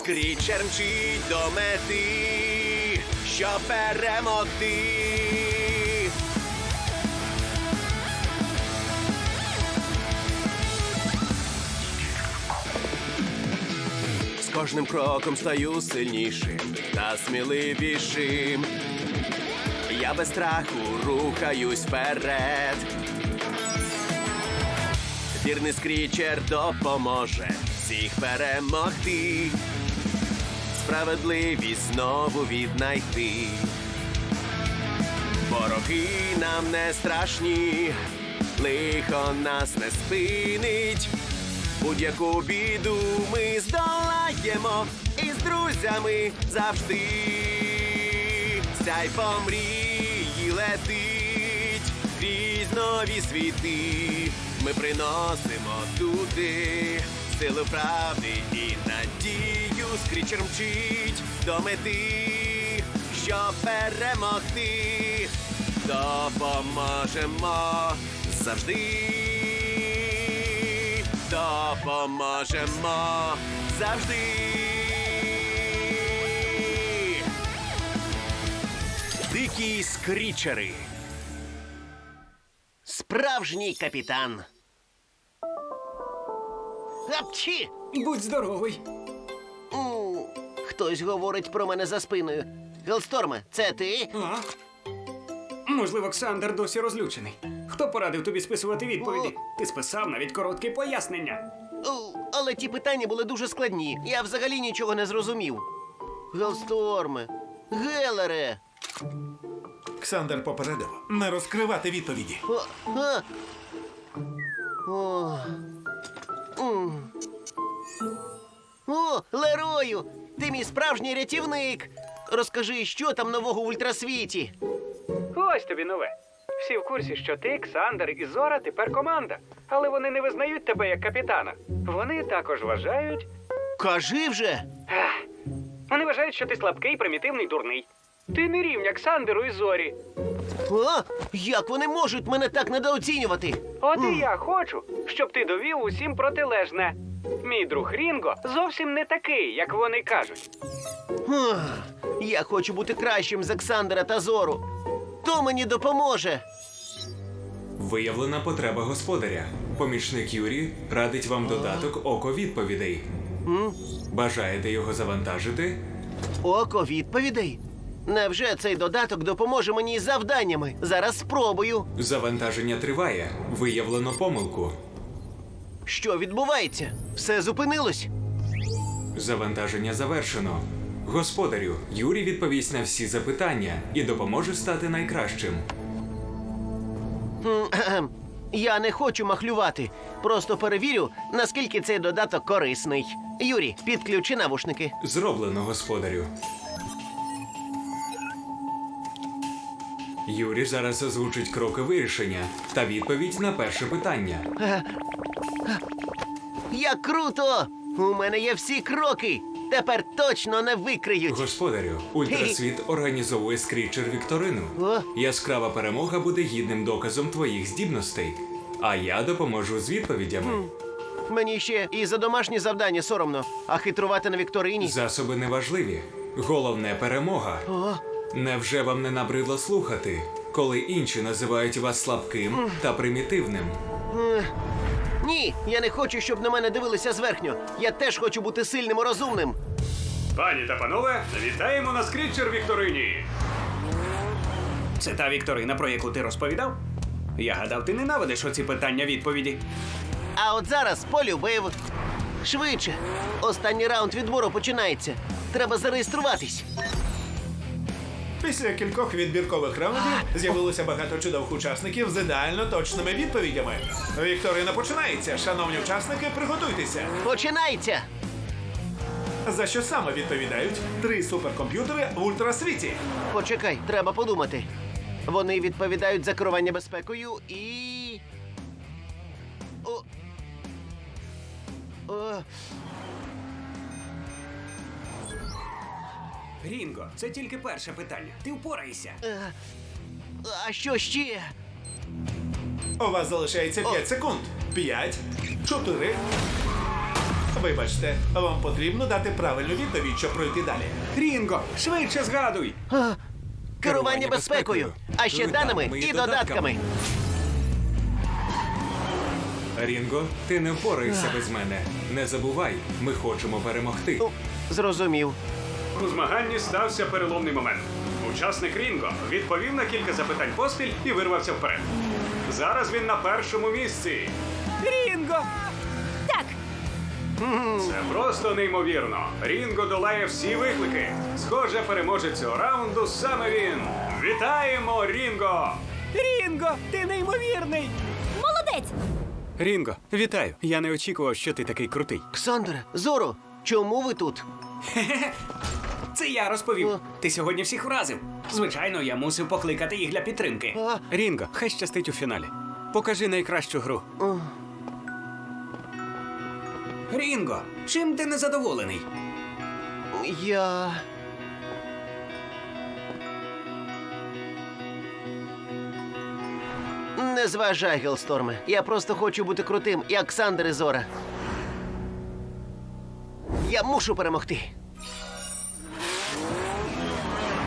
Скрічер мчить до мети, щоб перемогти. Кожним кроком стаю сильнішим та сміливішим. Я без страху рухаюсь вперед. Вірний скрічер допоможе всіх перемогти. Справедливість знову віднайти. Вороги нам не страшні, лихо нас не спинить. Будь-яку біду ми здолаємо і з друзями завжди. Сяй по мрії летить крізь нові світи. Ми приносимо туди силу правди і надію. Скрічер мчить до мети, щоб перемогти. Допоможемо завжди. Допоможемо завжди. Дикі скрічери. Справжній капітан. Апчі! Будь здоровий. М, Хтось говорить про мене за спиною. Гелсторме, це ти? А? Можливо, Ксандер досі розлючений. Хто порадив тобі списувати відповіді? Ти списав навіть коротке пояснення. О, але ті питання були дуже складні. Я взагалі нічого не зрозумів. Гелсторме, Гелере. Ксандер попередив не розкривати відповіді. О, а. О. О, Лерою! Ти мій справжній рятівник. Розкажи, що там нового в ультрасвіті? Ось тобі нове. Всі в курсі, що ти, Ксандер і Зора тепер команда. Але вони не визнають тебе як капітана. Вони також вважають. Кажи вже. Вони вважають, що ти слабкий, примітивний, дурний. Ти не рівня Ксандеру і Зорі. А? Як вони можуть мене так недооцінювати? От і я хочу, щоб ти довів усім протилежне. Мій друг Рінго зовсім не такий, як вони кажуть. Ах, Я хочу бути кращим за Ксандера та Зору. Хто мені допоможе? Виявлена потреба господаря. Помічник Юрій радить вам додаток око відповідей. Бажаєте його завантажити? Око відповідей. Невже цей додаток допоможе мені із завданнями? Зараз спробую. Завантаження триває. Виявлено помилку. Що відбувається? Все зупинилось. Завантаження завершено. Господарю, Юрій відповість на всі запитання і допоможе стати найкращим. Я не хочу махлювати. Просто перевірю, наскільки цей додаток корисний. Юрій, підключи навушники. Зроблено, господарю. Юрій зараз озвучить кроки вирішення та відповідь на перше питання. Як круто! У мене є всі кроки. Тепер точно не викриють. Господарю, ультрасвіт організовує скрічер Вікторину. О. Яскрава перемога буде гідним доказом твоїх здібностей. А я допоможу з відповідями. Мені ще і за домашні завдання соромно, а хитрувати на вікторині. Засоби неважливі. Головне перемога. О, Невже вам не набридло слухати, коли інші називають вас слабким та примітивним? ні, я не хочу, щоб на мене дивилися зверхньо. Я теж хочу бути сильним і розумним. Пані та панове, вітаємо на скрітчер Вікторині. Це та Вікторина, про яку ти розповідав? Я гадав, ти ненавидиш оці питання відповіді. А от зараз полюбив. Швидше. Останній раунд відбору починається. Треба зареєструватись. Після кількох відбіркових раундів з'явилося багато чудових учасників з ідеально точними відповідями. Вікторина починається. Шановні учасники, приготуйтеся. Починається! За що саме відповідають три суперкомп'ютери в ультрасвіті? Почекай, треба подумати. Вони відповідають за керування безпекою і. О. О. Рінго, це тільки перше питання. Ти впораєшся. Е, А що ще? У вас залишається 5 секунд. 5, 4, Вибачте, вам потрібно дати правильну відповідь, щоб пройти далі. Рінго, швидше згадуй! Керування безпекою, а ще даними і додатками. Рінго, ти не впораєшся без мене. Не забувай, ми хочемо перемогти. Ну, Зрозумів. У змаганні стався переломний момент. Учасник Рінго відповів на кілька запитань поспіль і вирвався вперед. Зараз він на першому місці. Рінго! Так, Це просто неймовірно. Рінго долає всі виклики. Схоже, переможець цього раунду саме він. Вітаємо, Рінго! Рінго, ти неймовірний! молодець! Рінго, вітаю. Я не очікував, що ти такий крутий. Ксандре, Зоро, чому ви тут? Це я розповів. Ти сьогодні всіх вразив. Звичайно, я мусив покликати їх для підтримки. Рінго, хай щастить у фіналі. Покажи найкращу гру. Рінго, чим ти незадоволений? я. Не зважай, Гелсторме. Я просто хочу бути крутим, як Сандер і Зора. Я мушу перемогти.